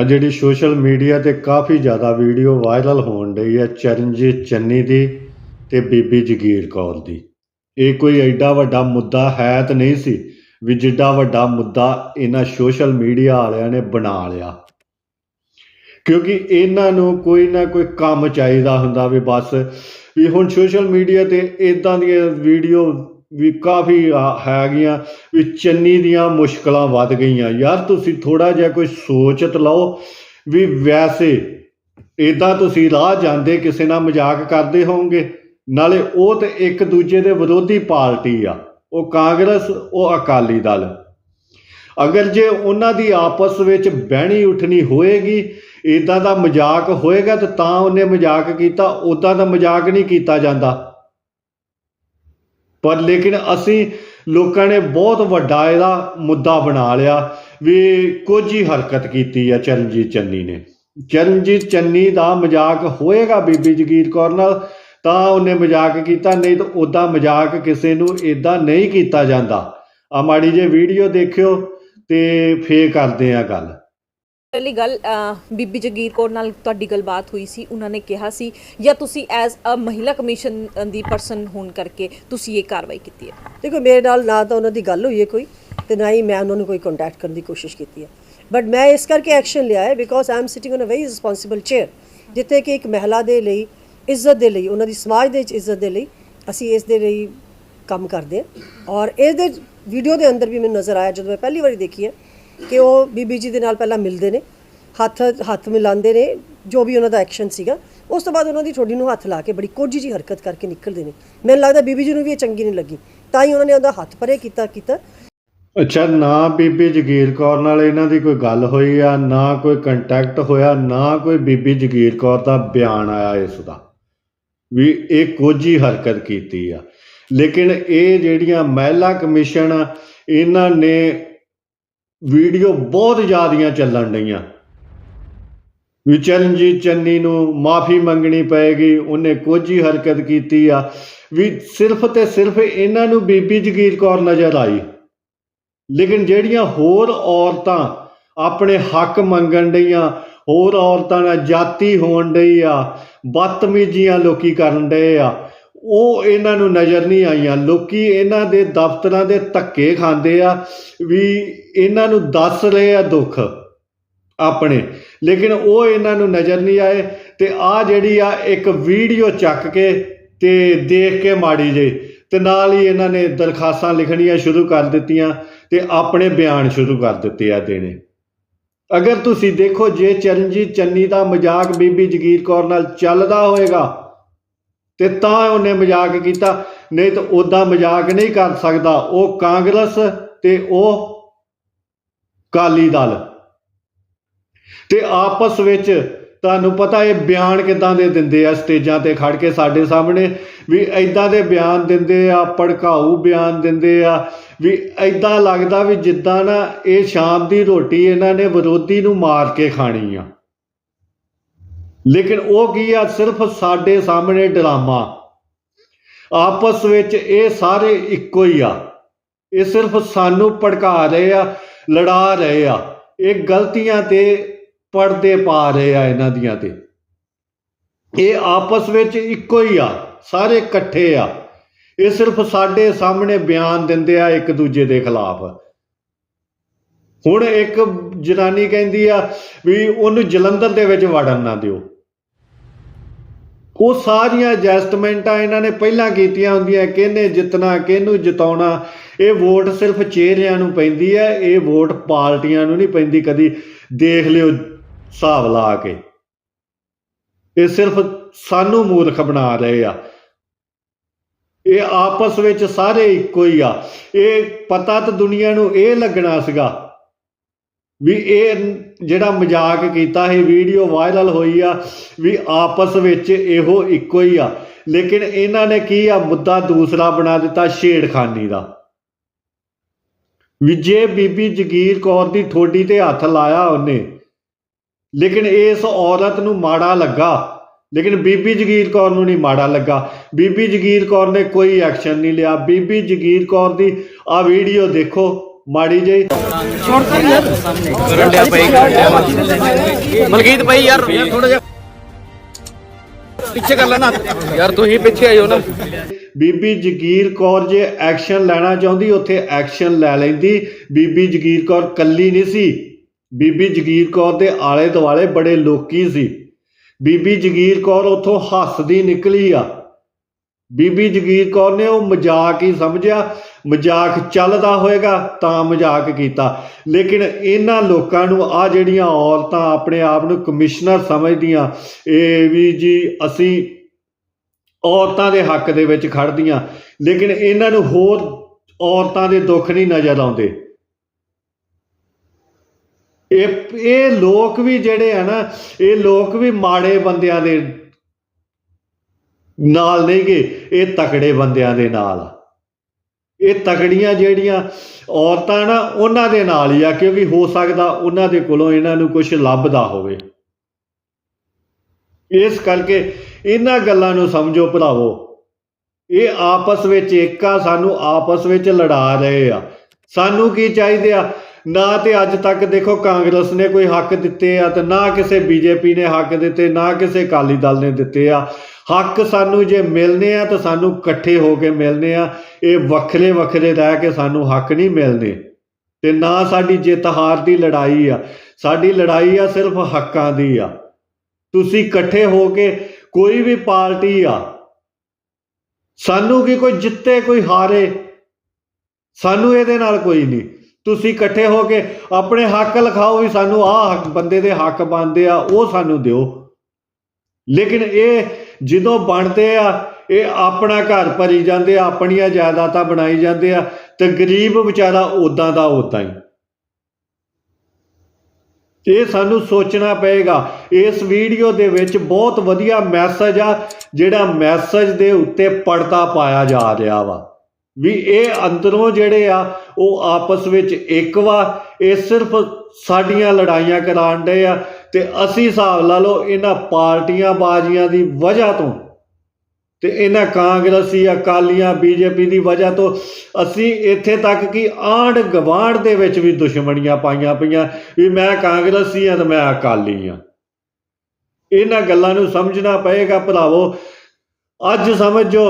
ਆ ਜਿਹੜੀ social media ਤੇ ਕਾਫੀ ਜ਼ਿਆਦਾ ਵੀਡੀਓ ਵਾਇਰਲ ਹੋਣ ਡਈ ਹੈ ਚਰਨਜੀਤ ਚੰਨੀ ਦੀ ਤੇ ਬੀਬੀ ਜਗੀਰ ਕੌਰ ਦੀ। ਇਹ ਕੋਈ ਐਡਾ ਵੱਡਾ ਮੁੱਦਾ ਹੈ ਤਾਂ ਨਹੀਂ ਸੀ ਵੀ ਜਿੱਡਾ ਵੱਡਾ ਮੁੱਦਾ ਇਹਨਾਂ ਸੋਸ਼ਲ ਮੀਡੀਆ ਵਾਲਿਆਂ ਨੇ ਬਣਾ ਲਿਆ। ਕਿਉਂਕਿ ਇਹਨਾਂ ਨੂੰ ਕੋਈ ਨਾ ਕੋਈ ਕੰਮ ਚਾਹੀਦਾ ਹੁੰਦਾ ਵੀ ਬਸ ਵੀ ਹੁਣ ਸੋਸ਼ਲ ਮੀਡੀਆ ਤੇ ਇਦਾਂ ਦੀਆਂ ਵੀਡੀਓ ਵੀ ਕਾਫੀ ਹੈਗੀਆਂ ਵੀ ਚੰਨੀ ਦੀਆਂ ਮੁਸ਼ਕਲਾਂ ਵੱਧ ਗਈਆਂ। ਯਾਰ ਤੁਸੀਂ ਥੋੜਾ ਜਿਹਾ ਕੋਈ ਸੋਚਤ ਲਓ ਵੀ ਵੈਸੇ ਇਦਾਂ ਤੁਸੀਂ ਰਾਹ ਜਾਂਦੇ ਕਿਸੇ ਨਾਲ ਮਜ਼ਾਕ ਕਰਦੇ ਹੋਵੋਗੇ, ਨਾਲੇ ਉਹ ਤੇ ਇੱਕ ਦੂਜੇ ਦੇ ਵਿਰੋਧੀ ਪਾਰਟੀ ਆ, ਉਹ ਕਾਂਗਰਸ, ਉਹ ਅਕਾਲੀ ਦਲ। ਅਗਰ ਜੇ ਉਹਨਾਂ ਦੀ ਆਪਸ ਵਿੱਚ ਬਹਿਣੀ ਉੱਠਣੀ ਹੋਏਗੀ ਇਦਾਂ ਦਾ ਮਜ਼ਾਕ ਹੋਏਗਾ ਤਾਂ ਤਾਂ ਉਹਨੇ ਮਜ਼ਾਕ ਕੀਤਾ ਉਦਾਂ ਦਾ ਮਜ਼ਾਕ ਨਹੀਂ ਕੀਤਾ ਜਾਂਦਾ। ਪਰ ਲੇਕਿਨ ਅਸੀਂ ਲੋਕਾਂ ਨੇ ਬਹੁਤ ਵੱਡਾ ਇਹਦਾ ਮੁੱਦਾ ਬਣਾ ਲਿਆ ਵੀ ਕੁਝ ਹੀ ਹਰਕਤ ਕੀਤੀ ਆ ਚਰਨਜੀਤ ਚੰਨੀ ਨੇ। ਚਰਨਜੀਤ ਚੰਨੀ ਦਾ ਮਜ਼ਾਕ ਹੋਏਗਾ ਬੀਬੀ ਜਗੀਰ ਕੌਰ ਨਾਲ, ਤਾਂ ਉਹਨੇ ਮਜ਼ਾਕ ਕੀਤਾ, ਨਹੀਂ ਤਾਂ ਉਦਾਂ ਮਜ਼ਾਕ ਕਿਸੇ ਨੂੰ ਇਦਾਂ ਨਹੀਂ ਕੀਤਾ ਜਾਂਦਾ। ਆ ਮਾੜੀ ਜੇ ਵੀਡੀਓ ਦੇਖਿਓ ਤੇ ਫੇਰ ਕਰਦੇ ਆ ਗੱਲ। ਪਹਿਲੀ ਗੱਲ ਬੀਬੀ ਜਗੀਰ ਕੌਰ ਨਾਲ ਤੁਹਾਡੀ ਗੱਲਬਾਤ ਹੋਈ ਸੀ, ਉਹਨਾਂ ਨੇ ਕਿਹਾ ਸੀ, ਜਾਂ ਤੁਸੀਂ ਐਜ਼ ਅ ਮਹਿਲਾ ਕਮਿਸ਼ਨ ਦੀ ਪਰਸਨ ਹੋਣ ਕਰਕੇ ਤੁਸੀਂ ਇਹ ਕਾਰਵਾਈ ਕੀਤੀ ਹੈ? ਦੇਖੋ, ਮੇਰੇ ਨਾਲ ਨਾ ਤਾਂ ਉਹਨਾਂ ਦੀ ਗੱਲ ਹੋਈ ਹੈ ਕੋਈ, ਤੇ ਨਾ ਹੀ ਮੈਂ ਉਹਨਾਂ ਨੂੰ ਕੋਈ ਕੰਟੈਕਟ ਕਰਨ ਦੀ ਕੋਸ਼ਿਸ਼ ਕੀਤੀ ਹੈ। ਬਟ ਮੈਂ ਇਸ ਕਰਕੇ ਐਕਸ਼ਨ ਲਿਆ ਹੈ because I am sitting on a very responsible chair ਜਿੱਥੇ ਕਿ ਇੱਕ ਮਹਿਲਾ ਦੇ ਲਈ, ਇੱਜ਼ਤ ਦੇ ਲਈ, ਉਹਨਾਂ ਦੀ ਸਮਾਜ ਦੇ ਵਿੱਚ ਇੱਜ਼ਤ ਦੇ ਲਈ ਅਸੀਂ ਇਸ ਦੇ ਲਈ ਕੰਮ ਕਰਦੇ ਹਾਂ। ਔਰ ਇਸ ਦੇ ਵੀਡੀਓ ਦੇ ਅੰਦਰ ਵੀ ਮੈਨੂੰ ਨਜ਼ਰ ਆਇਆ, ਜਦੋਂ ਮੈਂ ਪਹਿਲੀ ਵਾਰੀ ਦੇਖੀ ਹੈ ਕਿ ਉਹ ਬੀਬੀ ਜੀ ਦੇ ਨਾਲ ਪਹਿਲਾਂ ਮਿਲਦੇ ਨੇ, ਹੱਥ ਹੱਥ ਮਿਲਾਉਂਦੇ ਨੇ, ਜੋ ਵੀ ਉਹਨਾਂ ਦਾ ਐਕਸ਼ਨ ਸੀਗਾ, ਉਸ ਤੋਂ ਬਾਅਦ ਉਹਨਾਂ ਦੀ ਠੋਡੀ ਨੂੰ ਹੱਥ ਲਾ ਕੇ ਬੜੀ ਕੋਝੀ ਜੀ ਹਰਕਤ ਕਰਕੇ ਨਿਕਲਦੇ ਨੇ। ਮੈਨੂੰ ਲੱਗਦਾ ਬੀਬੀ ਜੀ ਨੂੰ ਵੀ ਇਹ ਚੰਗੀ ਨਹੀਂ ਲੱਗੀ। ਤਾਂ ਹੀ ਉਹਨਾਂ ਨੇ ਉਹਦਾ ਹੱਥ ਪਰੇ ਕੀਤਾ ਕੀਤਾ। ਅੱਛਾ, ਨਾ ਬੀਬੀ ਜਗੀਰ ਕੌਰ ਨਾਲ ਇਹਨਾਂ ਦੀ ਕੋਈ ਗੱਲ ਹੋਈ ਆ, ਨਾ ਕੋਈ ਕੰਟੈਕਟ ਹੋਇਆ, ਨਾ ਕੋਈ ਬੀਬੀ ਜਗੀਰ ਕੌਰ ਦਾ ਬਿਆਨ ਆਇਆ ਇਸ ਦਾ, ਵੀ ਇਹ ਕੁਝ ਹੀ ਹਰਕਤ ਕੀਤੀ ਆ। ਲੇਕਿਨ ਇਹ ਜਿਹੜੀਆਂ ਮਹਿਲਾ ਕਮਿਸ਼ਨ, ਇਹਨਾਂ ਨੇ ਵੀਡੀਓ ਬਹੁਤ ਜ਼ਿਆਦੀਆਂ ਚੱਲਣ ਡਈਆਂ। ਵੀ ਚਰਨਜੀਤ ਚੰਨੀ ਨੂੰ ਮਾਫੀ ਮੰਗਣੀ ਪਏਗੀ, ਉਹਨੇ ਕੁਝ ਹੀ ਹਰਕਤ ਕੀਤੀ ਆ। ਵੀ ਸਿਰਫ ਤੇ ਸਿਰਫ ਇਹਨਾਂ ਨੂੰ ਬੀਬੀ ਜਗੀਰ ਕੌਰ ਨਜ਼ਰ ਆਈ। ਲੇਕਿਨ ਜਿਹੜੀਆਂ ਹੋਰ ਔਰਤਾਂ ਆਪਣੇ ਹੱਕ ਮੰਗਣ ਡਈਆਂ, ਹੋਰ ਔਰਤਾਂ ਨਾਲ ਜਾਤੀ ਹੋਣ ਡਈ ਆ, ਬਦਤਮੀਜ਼ੀਆਂ ਲੋਕੀ ਕਰਨ ਡਏ ਆ ਉਹ ਇਹਨਾਂ ਨੂੰ ਨਜ਼ਰ ਨਹੀਂ ਆਈਆਂ। ਲੋਕੀ ਇਹਨਾਂ ਦੇ ਦਫ਼ਤਰਾਂ ਦੇ ਧੱਕੇ ਖਾਂਦੇ ਆ ਵੀ ਇਹਨਾਂ ਨੂੰ ਦੱਸ ਰਹੇ ਆ ਦੁੱਖ ਆਪਣੇ। ਲੇਕਿਨ ਉਹ ਇਹਨਾਂ ਨੂੰ ਨਜ਼ਰ ਨਹੀਂ ਆਏ ਤੇ ਆ ਜਿਹੜੀ ਆ ਇੱਕ ਵੀਡੀਓ ਚੱਕ ਕੇ ਤੇ ਦੇਖ ਕੇ ਮਾੜੀ ਜੇ ਤੇ ਨਾਲ ਹੀ ਇਹਨਾਂ ਨੇ ਦਰਖਾਸਤਾਂ ਲਿਖਣੀਆਂ ਸ਼ੁਰੂ ਕਰ ਦਿੱਤੀਆਂ ਤੇ ਆਪਣੇ ਬਿਆਨ ਸ਼ੁਰੂ ਕਰ ਦਿੱਤੇ ਆ ਦੇਣੇ। ਅਗਰ ਤੁਸੀਂ ਦੇਖੋ ਜੇ ਚਰਨਜੀਤ ਚੰਨੀ ਦਾ ਮਜ਼ਾਕ ਬੀਬੀ ਜਗੀਰ ਕੌਰ ਨਾਲ ਚੱਲਦਾ ਹੋਏਗਾ ਤੇ ਤਾਂ ਉਹਨੇ ਮਜ਼ਾਕ ਕੀਤਾ। ਨਹੀਂ ਤਾਂ ਉਦਾਂ ਮਜ਼ਾਕ ਨਹੀਂ ਕਰ ਸਕਦਾ। ਉਹ ਕਾਂਗਰਸ ਤੇ ਉਹ ਕਾਲੀ ਦਲ। ਤੇ ਆਪਸ ਵਿੱਚ ਤੁਹਾਨੂੰ ਪਤਾ ਇਹ ਬਿਆਨ ਕਿਦਾਂ ਦੇ ਦਿੰਦੇ ਆ ਸਟੇਜਾਂ ਤੇ ਖੜ ਕੇ ਸਾਡੇ ਸਾਹਮਣੇ? ਵੀ ਐਦਾਂ ਦੇ ਬਿਆਨ ਦਿੰਦੇ ਆ, ਭੜਕਾਊ ਬਿਆਨ ਦਿੰਦੇ ਆ। ਵੀ ਐਦਾਂ ਲੱਗਦਾ ਵੀ ਜਿੱਦਾਂ ਨਾ ਇਹ ਸ਼ਾਮ ਦੀ ਰੋਟੀ ਇਹਨਾਂ ਨੇ ਵਿਰੋਧੀ ਨੂੰ ਮਾਰ ਕੇ ਖਾਣੀ ਆ। ਲੇਕਿਨ ਉਹ ਕੀ ਆ? ਸਿਰਫ ਸਾਡੇ ਸਾਹਮਣੇ ਡਰਾਮਾ। ਆਪਸ ਵਿੱਚ ਇਹ ਸਾਰੇ ਇੱਕੋ ਹੀ ਆ। ਇਹ ਸਿਰਫ ਸਾਨੂੰ ਭੜਕਾ ਰਹੇ ਆ, ਲੜਾ ਰਹੇ ਆ। ਇਹ ਗਲਤੀਆਂ ਤੇ ਪਰਦੇ ਪਾ ਰਹੇ ਆ ਇਹਨਾਂ ਦੀਆਂ ਤੇ। ਇਹ ਆਪਸ ਵਿੱਚ ਇੱਕੋ ਹੀ ਆ, ਸਾਰੇ ਇਕੱਠੇ ਆ। ਇਹ ਸਿਰਫ ਸਾਡੇ ਸਾਹਮਣੇ ਬਿਆਨ ਦਿੰਦੇ ਆ ਇੱਕ ਦੂਜੇ ਦੇ ਖਿਲਾਫ। ਹੁਣ ਇੱਕ ਜਨਾਨੀ ਕਹਿੰਦੀ ਆ ਵੀ ਉਹਨੂੰ ਜਲੰਧਰ ਦੇ ਵਿੱਚ ਵੜਨ ਨਾ ਦਿਓ। ਉਹ ਸਾਰੀਆਂ ਐਡਜਸਟਮੈਂਟਾਂ ਇਹਨਾਂ ਨੇ ਪਹਿਲਾਂ ਕੀਤੀਆਂ ਹੁੰਦੀਆਂ, ਕਿਹਨੇ ਜਿੱਤਣਾ, ਕਿਹਨੂੰ ਜਿਤਾਉਣਾ, ਇਹ ਵੋਟ ਸਿਰਫ ਚਿਹਰਿਆਂ ਨੂੰ ਪੈਂਦੀ ਹੈ, ਇਹ ਵੋਟ ਪਾਰਟੀਆਂ ਨੂੰ ਨਹੀਂ ਪੈਂਦੀ ਕਦੀ। ਦੇਖ ਲਿਓ ਹਿਸਾਬ ਲਾ ਕੇ। ਇਹ ਸਿਰਫ ਸਾਨੂੰ ਮੂਰਖ ਬਣਾ ਰਹੇ ਆ। ਇਹ ਆਪਸ ਵਿੱਚ ਸਾਰੇ ਇੱਕੋ ਹੀ ਆ। ਇਹ ਪਤਾ ਤਾਂ ਦੁਨੀਆ ਨੂੰ ਇਹ ਲੱਗਣਾ ਸੀਗਾ ਵੀ ਇਹ ਜਿਹੜਾ ਮਜ਼ਾਕ ਕੀਤਾ ਸੀ, ਵੀਡੀਓ ਵਾਇਰਲ ਹੋਈ ਆ ਵੀ ਆਪਸ ਵਿੱਚ ਇਹੋ ਇੱਕੋ ਹੀ ਆ। ਲੇਕਿਨ ਇਹਨਾਂ ਨੇ ਕੀ ਆ, ਮੁੱਦਾ ਦੂਸਰਾ ਬਣਾ ਦਿੱਤਾ, ਛੇੜਖਾਨੀ ਦਾ। ਵੀ ਜੇ ਬੀਬੀ ਜਗੀਰ ਕੌਰ ਦੀ ਠੋਡੀ ਤੇ ਹੱਥ ਲਾਇਆ ਉਹਨੇ। ਲੇਕਿਨ ਇਸ ਔਰਤ ਨੂੰ ਮਾੜਾ ਲੱਗਾ। ਲੇਕਿਨ ਬੀਬੀ ਜਗੀਰ ਕੌਰ ਨੂੰ ਨਹੀਂ ਮਾੜਾ ਲੱਗਾ। ਬੀਬੀ ਜਗੀਰ ਕੌਰ ਨੇ ਕੋਈ ਐਕਸ਼ਨ ਨਹੀਂ ਲਿਆ। ਬੀਬੀ ਜਗੀਰ ਕੌਰ ਦੀ ਆ ਵੀਡੀਓ ਦੇਖੋ। ਮਾੜੀ ਜਿਹੀ। ਪਈ। ਮਲਕੀਤ ਭਾਈ ਯਾਰ ਥੋੜਾ ਜਿਹਾ ਪਿੱਛੇ ਕਰ ਲੈਣਾ। ਯਾਰ ਤੁਸੀਂ ਪਿੱਛੇ ਆਇਓ ਨਾ। ਬੀਬੀ ਜਗੀਰ ਕੌਰ ਜੇ ਐਕਸ਼ਨ ਲੈਣਾ ਚਾਹੁੰਦੀ ਉੱਥੇ ਐਕਸ਼ਨ ਲੈ ਲੈਂਦੀ। ਬੀਬੀ ਜਗੀਰ ਕੌਰ ਕੱਲੀ ਨਹੀਂ ਸੀ। ਬੀਬੀ ਜਗੀਰ ਕੌਰ ਦੇ ਆਲੇ ਦੁਆਲੇ ਬੜੇ ਲੋਕੀ ਸੀ। ਬੀਬੀ ਜਗੀਰ ਕੌਰ ਉੱਥੋਂ ਹੱਸਦੀ ਨਿਕਲੀ ਆ। ਬੀਬੀ ਜਗੀਰ ਕੌਰ ਨੇ ਉਹ ਮਜ਼ਾਕ ਹੀ ਸਮਝਿਆ। ਮਜ਼ਾਕ ਚੱਲਦਾ ਹੋਏਗਾ ਤਾਂ ਮਜ਼ਾਕ ਕੀਤਾ। ਲੇਕਿਨ ਇਹਨਾਂ ਲੋਕਾਂ ਨੂੰ ਆ ਜਿਹੜੀਆਂ ਔਰਤਾਂ ਆਪਣੇ ਆਪ ਨੂੰ ਕਮਿਸ਼ਨਰ ਸਮਝਦੀਆਂ, ਇਹ ਵੀ ਜੀ ਅਸੀਂ ਔਰਤਾਂ ਦੇ ਹੱਕ ਦੇ ਵਿੱਚ ਖੜਦੀਆਂ ਲੇਕਿਨ ਇਹਨਾਂ ਨੂੰ ਹੋਰ ਔਰਤਾਂ ਦੇ ਦੁੱਖ ਨਹੀਂ ਨਜ਼ਰ ਆਉਂਦੇ। ਇਹ ਇਹ ਲੋਕ ਵੀ ਜਿਹੜੇ ਆ ਨਾ, ਇਹ ਲੋਕ ਵੀ ਮਾੜੇ ਬੰਦਿਆਂ ਦੇ ਨਾਲ ਨਹੀਂ ਨਹੀਂਗੇ, ਇਹ ਤਕੜੇ ਬੰਦਿਆਂ ਦੇ ਨਾਲ। ਆ ਇਹ ਤਕੜੀਆਂ ਜਿਹੜੀਆਂ ਔਰਤਾਂ ਨਾ, ਉਹਨਾਂ ਦੇ ਨਾਲ ਹੀ ਆ, ਕਿਉਂਕਿ ਹੋ ਸਕਦਾ ਉਹਨਾਂ ਦੇ ਕੋਲੋਂ ਇਹਨਾਂ ਨੂੰ ਕੁਝ ਲੱਭਦਾ ਹੋਵੇ। ਇਸ ਕਰਕੇ ਇਹਨਾਂ ਗੱਲਾਂ ਨੂੰ ਸਮਝੋ ਭਰਾਵੋ। ਇਹ ਆਪਸ ਵਿੱਚ ਇੱਕ ਆ, ਸਾਨੂੰ ਆਪਸ ਵਿੱਚ ਲੜਾ ਰਹੇ ਆ। ਸਾਨੂੰ ਕੀ ਚਾਹੀਦੇ ਆ? ਨਾ ਤੇ ਅੱਜ ਤੱਕ ਦੇਖੋ ਕਾਂਗਰਸ ਨੇ ਕੋਈ ਹੱਕ ਦਿੱਤੇ ਆ ਤੇ ਨਾ ਕਿਸੇ ਬੀਜੇਪੀ ਨੇ ਹੱਕ ਦਿੱਤੇ, ਨਾ ਕਿਸੇ ਅਕਾਲੀ ਦਲ ਨੇ ਦਿੱਤੇ ਆ। ਹੱਕ ਸਾਨੂੰ ਜੇ ਮਿਲਨੇ ਆ ਤਾਂ ਸਾਨੂੰ ਇਕੱਠੇ ਹੋ ਕੇ ਮਿਲਨੇ ਆ। ਇਹ ਵੱਖਰੇ ਵੱਖਰੇ ਰਹਿ ਕੇ ਸਾਨੂੰ ਹੱਕ ਨਹੀਂ ਮਿਲਦੇ। ਤੇ ਨਾ ਸਾਡੀ ਜਿੱਤ ਹਾਰ ਦੀ ਲੜਾਈ ਆ। ਸਾਡੀ ਲੜਾਈ ਆ ਸਿਰਫ ਹੱਕਾਂ ਦੀ ਆ। ਤੁਸੀਂ ਇਕੱਠੇ ਹੋ ਕੇ ਕੋਈ ਵੀ ਪਾਰਟੀ ਆ, ਸਾਨੂੰ ਕੀ ਕੋਈ ਜਿੱਤੇ ਕੋਈ ਹਾਰੇ? ਸਾਨੂੰ ਇਹਦੇ ਨਾਲ ਕੋਈ ਨਹੀਂ। ਤੁਸੀਂ ਇਕੱਠੇ ਹੋ ਕੇ ਆਪਣੇ ਹੱਕ ਲਿਖਾਓ ਵੀ ਸਾਨੂੰ ਆਹ ਹੱਕ ਬੰਦੇ ਦੇ ਹੱਕ ਬਣਦੇ ਆ, ਉਹ ਸਾਨੂੰ ਦਿਓ। ਲੇਕਿਨ ਇਹ ਜਦੋਂ ਬਣਦੇ ਆ, ਇਹ ਆਪਣਾ ਘਰ ਭਰੀ ਜਾਂਦੇ ਆ, ਆਪਣੀਆਂ ਜਾਇਦਾਦਾਂ ਬਣਾਈ ਜਾਂਦੇ ਆ ਤੇ ਗਰੀਬ ਵਿਚਾਰਾ ਉਦਾਂ ਦਾ ਉਦਾਂ ਹੀ। ਇਹ ਸਾਨੂੰ ਸੋਚਣਾ ਪਏਗਾ। ਇਸ ਵੀਡੀਓ ਦੇ ਵਿੱਚ ਬਹੁਤ ਵਧੀਆ ਮੈਸੇਜ ਆ, ਜਿਹੜਾ ਮੈਸੇਜ ਦੇ ਉੱਤੇ ਪੜਤਾ ਪਾਇਆ ਜਾ ਰਿਹਾ ਵਾ। ਵੀ ਇਹ ਅੰਦਰੋਂ ਜਿਹੜੇ ਆ, ਉਹ ਆਪਸ ਵਿੱਚ ਇੱਕ ਵਾ। ਇਹ ਸਿਰਫ ਸਾਡੀਆਂ ਲੜਾਈਆਂ ਕਰਾਉਣ ਦੇ ਆ। ਤੇ ਅਸੀਂ ਹਿਸਾਬ ਲਾ ਲਓ ਇਹਨਾਂ ਪਾਰਟੀਆਂ ਬਾਜ਼ੀਆਂ ਦੀ ਵਜ੍ਹਾ ਤੋਂ ਤੇ ਇਹਨਾਂ ਕਾਂਗਰਸੀ ਅਕਾਲੀਆਂ ਬੀਜੇਪੀ ਦੀ ਵਜ੍ਹਾ ਤੋਂ ਅਸੀਂ ਇੱਥੇ ਤੱਕ ਕਿ ਆਂਡ ਗਵਾਂਡ ਦੇ ਵਿੱਚ ਵੀ ਦੁਸ਼ਮਣੀਆਂ ਪਾਈਆਂ ਪਈਆਂ, ਵੀ ਮੈਂ ਕਾਂਗਰਸੀ ਆ ਤੇ ਮੈਂ ਅਕਾਲੀ ਆ ਇਹਨਾਂ ਗੱਲਾਂ ਨੂੰ ਸਮਝਣਾ ਪਏਗਾ ਭਰਾਵੋ। ਅੱਜ ਸਮਝੋ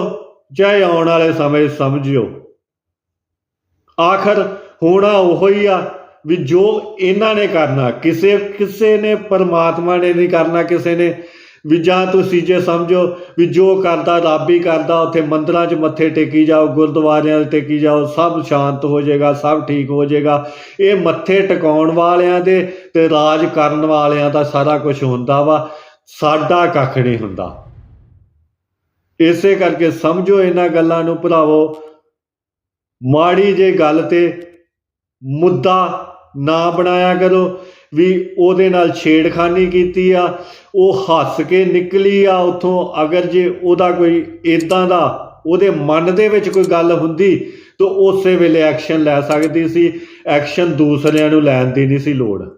ਚਾਹੇ ਆਉਣ ਵਾਲੇ ਸਮੇਂ ਸਮਝਿਓ। ਆਖਰ ਹੋਣਾ ਉਹੋ ਹੀ ਆ ਵੀ ਜੋ ਇਹਨਾਂ ਨੇ ਕਰਨਾ, ਕਿਸੇ ਕਿਸੇ ਨੇ ਪਰਮਾਤਮਾ ਨੇ ਨਹੀਂ ਕਰਨਾ ਕਿਸੇ ਨੇ, ਵੀ ਜਾਂ ਤੁਸੀਂ ਜੇ ਸਮਝੋ ਵੀ ਜੋ ਕਰਦਾ ਰੱਬ ਹੀ ਕਰਦਾ, ਉੱਥੇ ਮੰਦਰਾਂ 'ਚ ਮੱਥੇ ਟੇਕੀ ਜਾਓ, ਗੁਰਦੁਆਰਿਆਂ 'ਚ ਟੇਕੀ ਜਾਓ, ਸਭ ਸ਼ਾਂਤ ਹੋ ਜਾਏਗਾ, ਸਭ ਠੀਕ ਹੋ ਜਾਏਗਾ। ਇਹ ਮੱਥੇ ਟਿਕਾਉਣ ਵਾਲਿਆਂ ਦੇ ਤੇ ਰਾਜ ਕਰਨ ਵਾਲਿਆਂ ਦਾ ਸਾਰਾ ਕੁਝ ਹੁੰਦਾ ਵਾ, ਸਾਡਾ ਕੱਖ ਨਹੀਂ ਹੁੰਦਾ। ਇਸੇ ਕਰਕੇ ਸਮਝੋ ਇਹਨਾਂ ਗੱਲਾਂ ਨੂੰ ਭਰਾਵੋ, ਮਾੜੀ ਜੇ ਗੱਲ ਤੇ ਮੁੱਦਾ ਨਾ ਬਣਾਇਆ ਕਰੋ। ਵੀ ਉਹਦੇ ਨਾਲ ਛੇੜਖਾਨੀ ਕੀਤੀ ਆ। ਉਹ ਹੱਸ ਕੇ ਨਿਕਲੀ ਆ ਉਥੋਂ। ਅਗਰ ਜੇ ਉਹਦਾ ਕੋਈ ਇਦਾਂ ਦਾ ਉਹਦੇ ਮਨ ਦੇ ਵਿੱਚ ਕੋਈ ਗੱਲ ਹੁੰਦੀ, ਤਾਂ ਉਸੇ ਵੇਲੇ ਐਕਸ਼ਨ ਲੈ ਸਕਦੀ ਸੀ। ਐਕਸ਼ਨ ਦੂਸਰਿਆਂ ਨੂੰ ਲੈਣ ਦੀ ਨਹੀਂ ਸੀ ਲੋੜ।